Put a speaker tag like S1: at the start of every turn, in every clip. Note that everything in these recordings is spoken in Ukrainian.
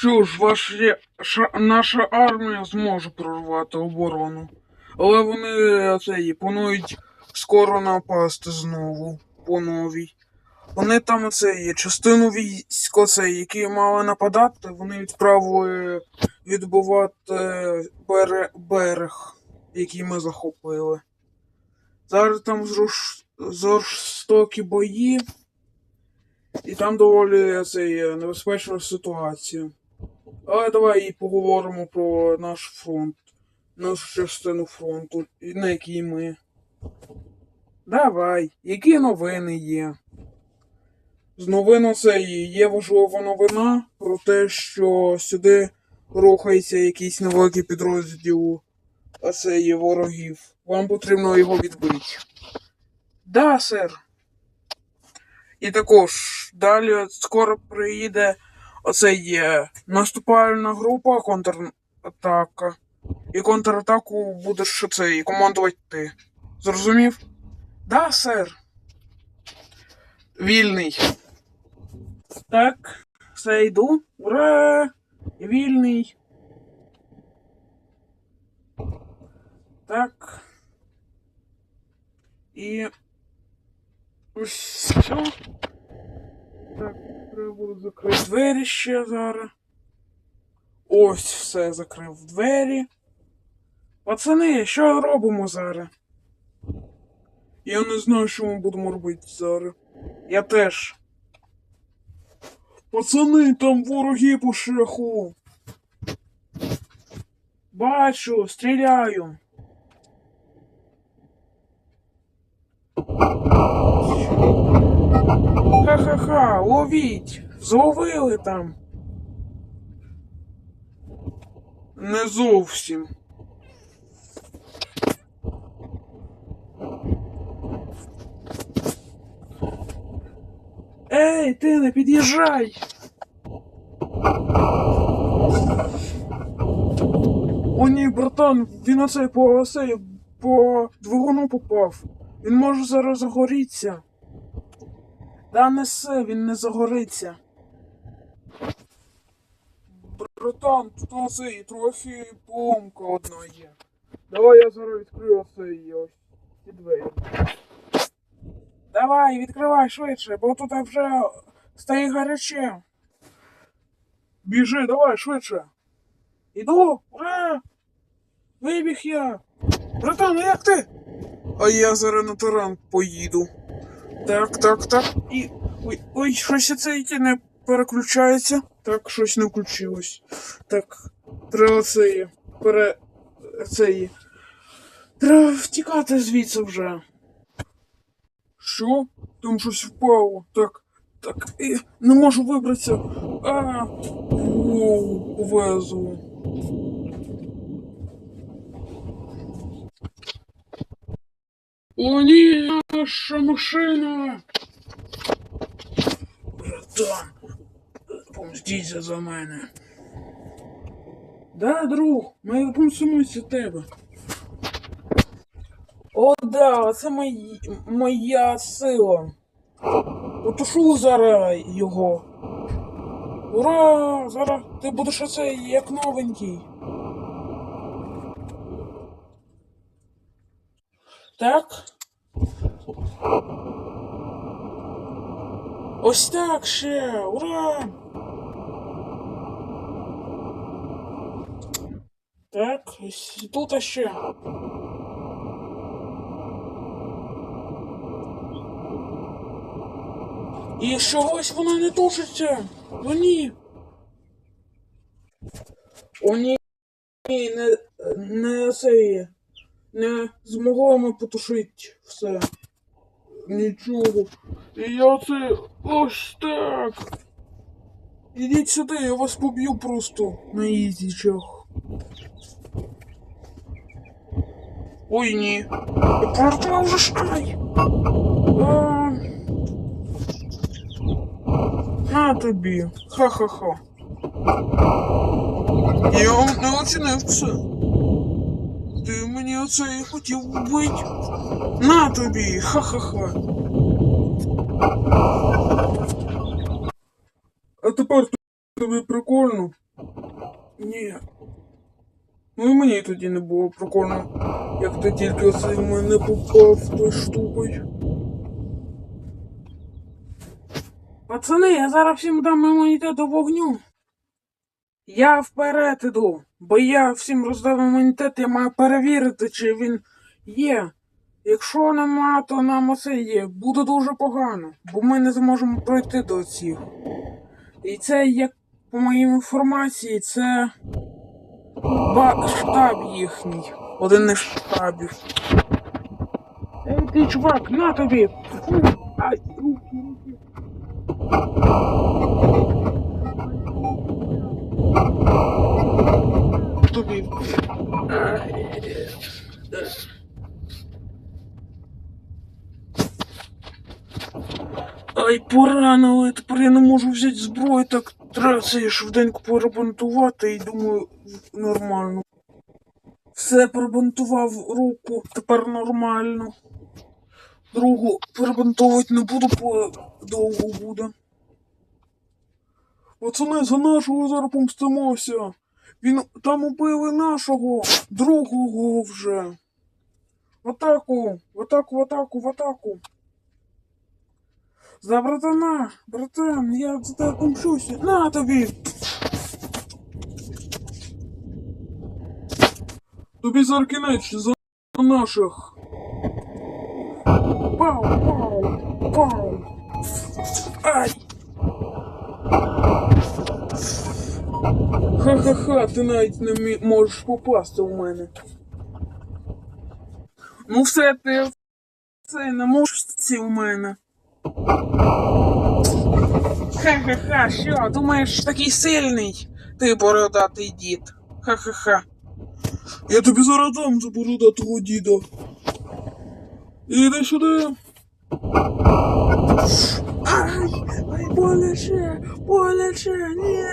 S1: Що ж, ваші, ша, наша армія зможе прорвати оборону. Але вони цей, планують скоро напасти знову по новій. Вони там це частину військ, оце, які мали нападати, вони відправили відбувати берег, берег який ми захопили. Зараз там зруш... жорстокі бої, і там доволі цей, небезпечна ситуація. Але давай і поговоримо про наш фронт, нашу частину фронту, на якій ми. Давай, які новини є? З новин цієї є важлива новина про те, що сюди рухається якийсь невеликий підрозділ оцеї ворогів. Вам потрібно його відбити. Да, сер. І також далі скоро приїде оцей е, наступальна група, контратака. І контратаку будеш це, командувати ти. Зрозумів? Да, сер. Вільний. Так, все йду. Ура! Вільний. Так. І. Ось все. Так, треба буде закрити двері ще зараз. Ось все закрив двері. Пацани, що робимо зараз? Я не знаю, що ми будемо робити зараз. Я теж. Пацани, там вороги по шляху. Бачу, стріляю. Ха-ха-ха, ловіть! Зловили там. Не зовсім. Ей, ти не під'їжджай! О ні, братан, він оцей по оцей, по двигуну попав. Він може зараз загоріться. Да неси, він не загориться. Братан, тут оцей трохи поломка одна є. Давай я зараз відкрию оцей ось ці двері. Давай, відкривай швидше, бо тут вже стає гаряче. Біжи, давай швидше. Іду, ура! Вибіг я. Братан, ну як ти? А я зараз на таран поїду. Так, так, так. І. Ой, ой, щось це яке не переключається. Так, щось не включилось. Так, треба це пере. це. Треба втікати звідси вже. Що? Там щось впало. Так, так, і не можу вибратися. А, воу, повезло. О, ні, наша машина. Братан, помстіться за мене. Да, друг, ми помстимося тебе. О, да, це мої, моя сила. Потушу зараз його. Ура! Зараз ти будеш оце як новенький. Так. Ось так ще. Ура! Так, ось тут ще. І чогось вона не тушиться. Ну ні. О. Ні, не, не це. Не змогла ми потушити все. Нічого. І я це ось так. Ідіть сюди, я вас поб'ю просто на ізічах. Ой ні. Порта вже шкай. А... На тобі. Ха-ха-ха. Я не оцінив це. Мені оце і хотів вбити. На тобі. Ха-ха-ха. А тепер Тобі прикольно? Ні. Ну і мені тоді не було прикольно, як ти тільки оцей в мене попав той штукою. Пацани, я зараз всім дам імунітет до вогню. Я вперед іду, бо я всім роздав імунітет, я маю перевірити, чи він є. Якщо нема, то нам оце є. Буде дуже погано, бо ми не зможемо пройти до цих. І це, як по моїй інформації, це ба- штаб їхній. Один із штабів. Ей, ти чувак, на тобі! Ай, руки, руки. Тобі. Ай, поранили, тепер я не можу взяти зброю, так треба це швиденько перебунтувати і думаю, нормально. Все перебунтував руку, тепер нормально. Другу перебунтовувати не буду, бо довго буде. Пацани, за нашого зараз помстимося. Він там убили нашого, другого вже. В атаку, в атаку, в атаку, в атаку. За братана, братан, я за тебе помщуся. На тобі. Тобі зараз кінець за наших. Пау, пау, пау. Ай. Ха-ха-ха, ти навіть не можеш попасти у мене. Ну все, ти це не можеш у мене. Ха-ха-ха, що, думаєш, такий сильний? Ти бородатий дід. Ха-ха-ха. Я тобі зараз дам за бородатого діда. Іди сюди. Ай, ай, боляче, боляче, ні,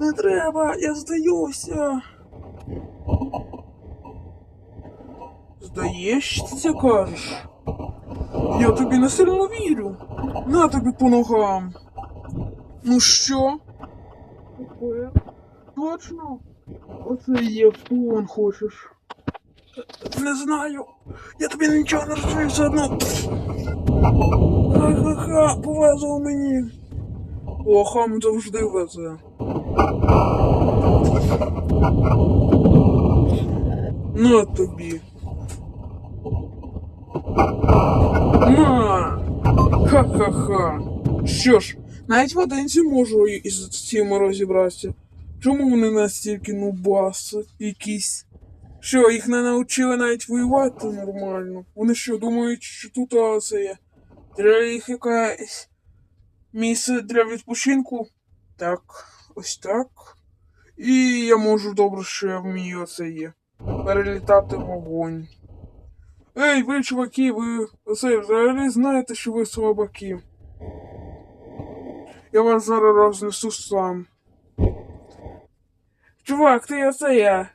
S1: не треба, я здаюся. Здаєшся, кажеш? Я тобі не сильно вірю. На тобі по ногам. Ну що? Тепер? Точно? Оце є вон хочеш. Не знаю. Я тобі нічого не розумію все одно. Ха-ха-ха, повезло мені. Лохам завжди везе. На тобі. На! Ха-ха-ха. Що ж, навіть в одинці можу із цим розібратися. Чому вони настільки нубаси якісь? Що, їх не навчили навіть воювати нормально? Вони що, думають, що тут а, це їх якесь місце для відпочинку? Так, ось так. І я можу добре, що я вмію це є. Перелітати вогонь. Ей, ви, чуваки, ви це взагалі знаєте, що ви слабаки. Я вас зараз рознесу сам. Чувак, ти оце я.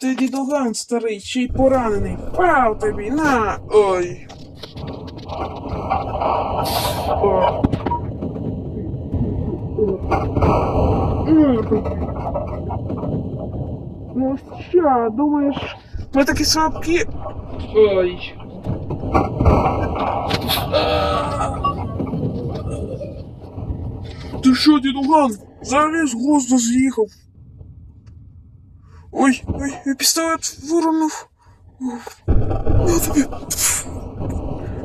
S1: Ти дідуган старий, ще й поранений. Пау тобі, на! Ой. О. Ну що, думаєш, ми такі слабкі? Ой. Ти що, дідуган? Взагалі з глузду з'їхав. Ой, ой, пістолет виронув. Тобі.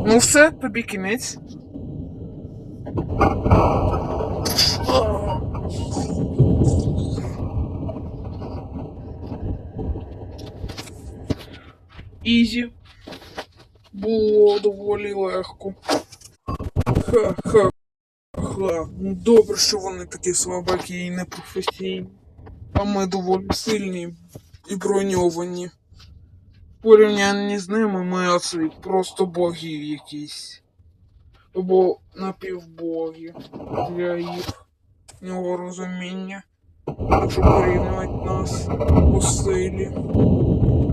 S1: Ну все, тобі кінець. Ізі. Було доволі легко. Ха-ха. Ха. Ну добре, що вони такі слабаки і непрофесійні. А ми доволі сильні і броньовані. Порівнянні з ними ми оці просто боги якісь. Або напівбоги для їхнього розуміння, якщо порівнювати нас по силі.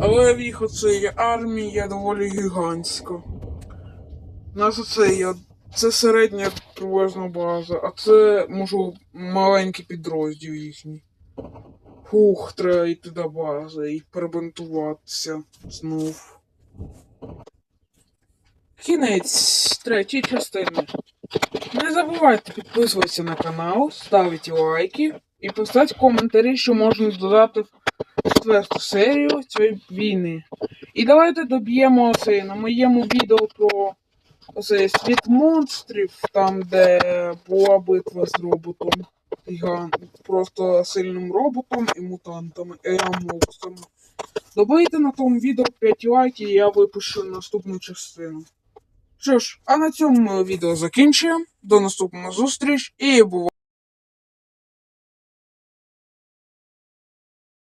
S1: Але в їх оце є армія доволі гігантська. У нас оце є Це середня приблизно база, а це можу маленький підрозділ їхній. Хух, треба йти до бази і перебинтуватися знов. Кінець третьої частини. Не забувайте підписуватися на канал, ставити лайки і писати коментарі, що можна додати четверту серію цієї війни. І давайте доб'ємо оце на моєму відео про оцей світ монстрів, там де була битва з роботом. Гігант, просто сильним роботом і мутантами, і амоксами. На тому відео 5 лайків і я випущу наступну частину. Що ж, а на цьому відео закінчуємо. До наступного зустріч і бувайте!